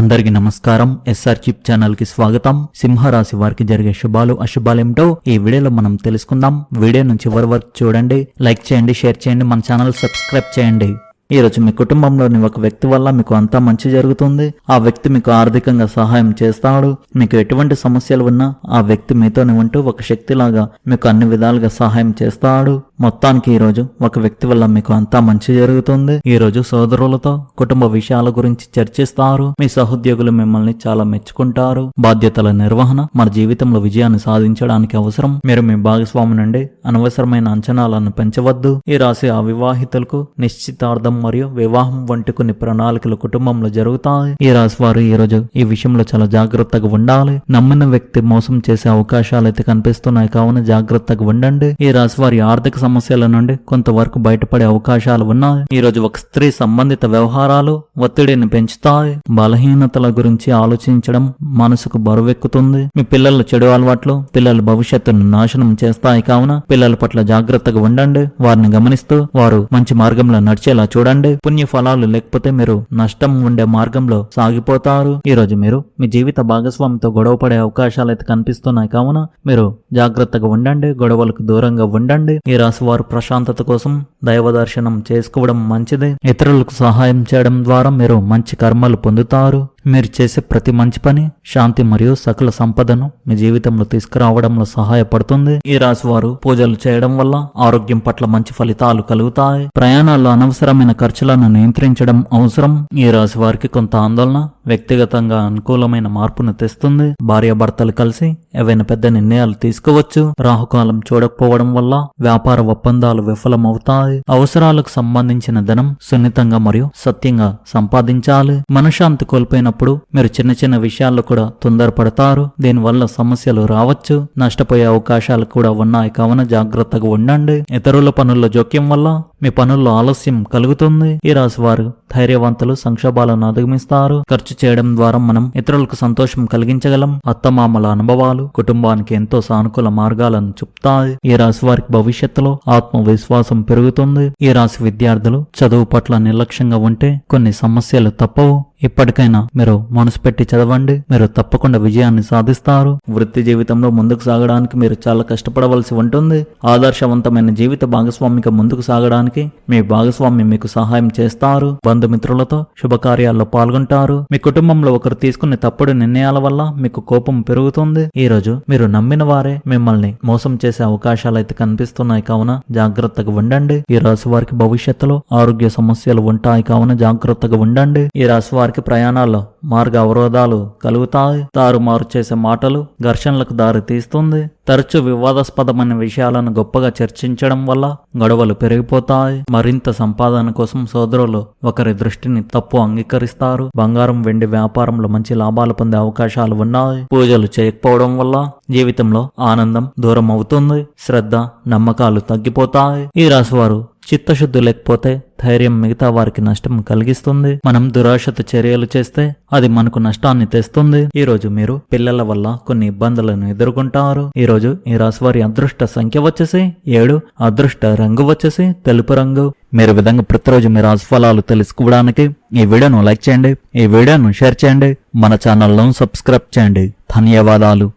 అందరికీ నమస్కారం. SR chip ఛానల్కి స్వాగతం. సింహరాశి వారికి జరిగే శుభాలు అశుభాలేమిటో ఈ వీడియోలో మనం తెలుసుకుందాం. వీడియో నుంచి చివరి వరకు చూడండి లైక్ చేయండి షేర్ చేయండి మన ఛానల్ సబ్స్క్రైబ్ చేయండి. ఈ రోజు మీ కుటుంబంలోని ఒక వ్యక్తి వల్ల మీకు అంతా మంచి జరుగుతుంది. ఆ వ్యక్తి మీకు ఆర్థికంగా సహాయం చేస్తాడు. మీకు ఎటువంటి సమస్యలు ఉన్నా ఆ వ్యక్తి మీతోనే ఉంటూ ఒక శక్తిలాగా మీకు అన్ని విధాలుగా సహాయం చేస్తాడు. మొత్తానికి ఈ రోజు ఒక వ్యక్తి వల్ల మీకు అంతా మంచి జరుగుతుంది. ఈ రోజు సోదరులతో కుటుంబ విషయాల గురించి చర్చిస్తారు. మీ సహోద్యోగులు మిమ్మల్ని చాలా మెచ్చుకుంటారు. బాధ్యతల నిర్వహణ మన జీవితంలో విజయాన్ని సాధించడానికి అవసరం. మీరు మీ భాగస్వామి నుండి అనవసరమైన అంచనాలను పెంచవద్దు. ఈ రాశి అవివాహితులకు నిశ్చితార్థం మరియు వివాహం వంటి కొన్ని ప్రణాళికలు కుటుంబంలో జరుగుతాయి. ఈ రాశి వారు ఈ రోజు ఈ విషయంలో చాలా జాగ్రత్తగా ఉండాలి. నమ్మిన వ్యక్తి మోసం చేసే అవకాశాలు అయితే కనిపిస్తున్నాయి. కావున జాగ్రత్తగా ఉండండి. ఈ రాశి వారి ఆర్థిక సమస్యల నుండి కొంతవరకు బయటపడే అవకాశాలు ఉన్నాయి. ఈ రోజు ఒక స్త్రీ సంబంధిత వ్యవహారాలు ఒత్తిడిని పెంచుతాయి. బలహీనతల గురించి ఆలోచించడం మనసుకు బరువెక్కుతుంది. మీ పిల్లల చెడు అలవాట్లు పిల్లల భవిష్యత్తును నాశనం చేస్తాయి కావున పిల్లల పట్ల జాగ్రత్తగా ఉండండి. వారిని గమనిస్తూ వారు మంచి మార్గంలో నడిచేలా చూడండి. పుణ్య ఫలాలు లేకపోతే మీరు నష్టం ఉండే మార్గంలో సాగిపోతారు. ఈ రోజు మీరు మీ జీవిత భాగస్వామితో గొడవ పడే అవకాశాలు అయితే కనిపిస్తున్నాయి కావున మీరు జాగ్రత్తగా ఉండండి. గొడవలకు దూరంగా ఉండండి. ఈ రాశి వారు ప్రశాంతత కోసం దైవ దర్శనం చేసుకోవడం మంచిది. ఇతరులకు సహాయం చేయడం ద్వారా మీరు మంచి కర్మలు పొందుతారు. మీరు చేసే ప్రతి మంచి పని శాంతి మరియు సకల సంపదను మీ జీవితంలో తీసుకురావడంలో సహాయపడుతుంది. ఈ రాశి వారు పూజలు చేయడం వల్ల ఆరోగ్యం పట్ల మంచి ఫలితాలు కలుగుతాయి. ప్రయాణాల్లో అనవసరమైన ఖర్చులను నియంత్రించడం అవసరం. ఈ రాశి వారికి కొంత ఆందోళన వ్యక్తిగతంగా అనుకూలమైన మార్పును తెస్తుంది. భార్యాభర్తలు కలిసి ఏవైనా పెద్ద నిర్ణయాలు తీసుకోవచ్చు. రాహుకాలం చూడకపోవడం వల్ల వ్యాపార ఒప్పందాలు విఫలమవుతాయి. అవసరాలకు సంబంధించిన ధనం సున్నితంగా మరియు సత్యంగా సంపాదించాలి. మనశ్శాంతి కోల్పోయినప్పుడు మీరు చిన్న చిన్న విషయాల్లో కూడా తొందరపడతారు. దీనివల్ల సమస్యలు రావచ్చు. నష్టపోయే అవకాశాలు కూడా ఉన్నాయి. కావున జాగ్రత్తగా ఉండండి. ఇతరుల పనుల్లో జోక్యం వల్ల మీ పనుల్లో ఆలస్యం కలుగుతుంది. ఈ రాశి వారు ధైర్యవంతులు సంక్షోభాలను అధిగమిస్తారు. ఖర్చు చేయడం ద్వారా మనం ఇతరులకు సంతోషం కలిగించగలం. అత్తమామల అనుభవాలు కుటుంబానికి ఎంతో సానుకూల మార్గాలను చూపుతాయి. ఈ రాశి వారికి భవిష్యత్తులో ఆత్మవిశ్వాసం పెరుగుతుంది. ఈ రాశి విద్యార్థులు చదువు పట్ల నిర్లక్ష్యంగా ఉంటే కొన్ని సమస్యలు తప్పవు. ఇప్పటికైనా మీరు మనసు పెట్టి చదవండి మీరు తప్పకుండా విజయాన్ని సాధిస్తారు. వృత్తి జీవితంలో ముందుకు సాగడానికి మీరు చాలా కష్టపడవలసి ఉంటుంది. ఆదర్శవంతమైన జీవిత భాగస్వామిగా ముందుకు సాగడానికి మీ భాగస్వామి మీకు సహాయం చేస్తారు. బంధుమిత్రులతో శుభకార్యాల్లో పాల్గొంటారు. మీ కుటుంబంలో ఒకరు తీసుకునే తప్పుడు నిర్ణయాల వల్ల మీకు కోపం పెరుగుతుంది. ఈ రోజు మీరు నమ్మిన వారే మిమ్మల్ని మోసం చేసే అవకాశాలు అయితే కనిపిస్తున్నాయి కావున జాగ్రత్తగా ఉండండి. ఈ రాశి వారికి భవిష్యత్తులో ఆరోగ్య సమస్యలు ఉంటాయి కావున జాగ్రత్తగా ఉండండి. ఈ రాశి వారికి ప్రయాణాల్లో మార్గ అవరోధాలు కలుగుతాయి. తారుమారు చేసే మాటలు ఘర్షణలకు దారి తీస్తుంది. తరచు వివాదాస్పదమైన విషయాలను గొప్పగా చర్చించడం వల్ల గొడవలు పెరిగిపోతాయి. మరింత సంపాదన కోసం సోదరులు ఒకరి దృష్టిని తప్పు అంగీకరిస్తారు. బంగారం వెండి వ్యాపారంలో మంచి లాభాలు పొందే అవకాశాలు ఉన్నాయి. పూజలు చేయకపోవడం వల్ల జీవితంలో ఆనందం దూరం అవుతుంది శ్రద్ధ నమ్మకాలు తగ్గిపోతాయి. ఈ రాశివారు చిత్తశుద్ధి లేకపోతే ధైర్యం మిగతా వారికి నష్టం కలిగిస్తుంది. మనం దురాశత చర్యలు చేస్తే అది మనకు నష్టాన్ని తెస్తుంది. ఈ రోజు మీరు పిల్లల వల్ల కొన్ని ఇబ్బందులను ఎదుర్కొంటారు. ఈ రోజు ఈ రాశి వారి అదృష్ట సంఖ్య వచ్చేసి ఏడు అదృష్ట రంగు వచ్చేసి తెలుపు రంగు. మీరు విధంగా ప్రతిరోజు మీ రాశి ఫలాలు తెలుసుకోవడానికి ఈ వీడియోను లైక్ చేయండి. ఈ వీడియోను షేర్ చేయండి. మన ఛానల్ను సబ్స్క్రైబ్ చేయండి. ధన్యవాదాలు.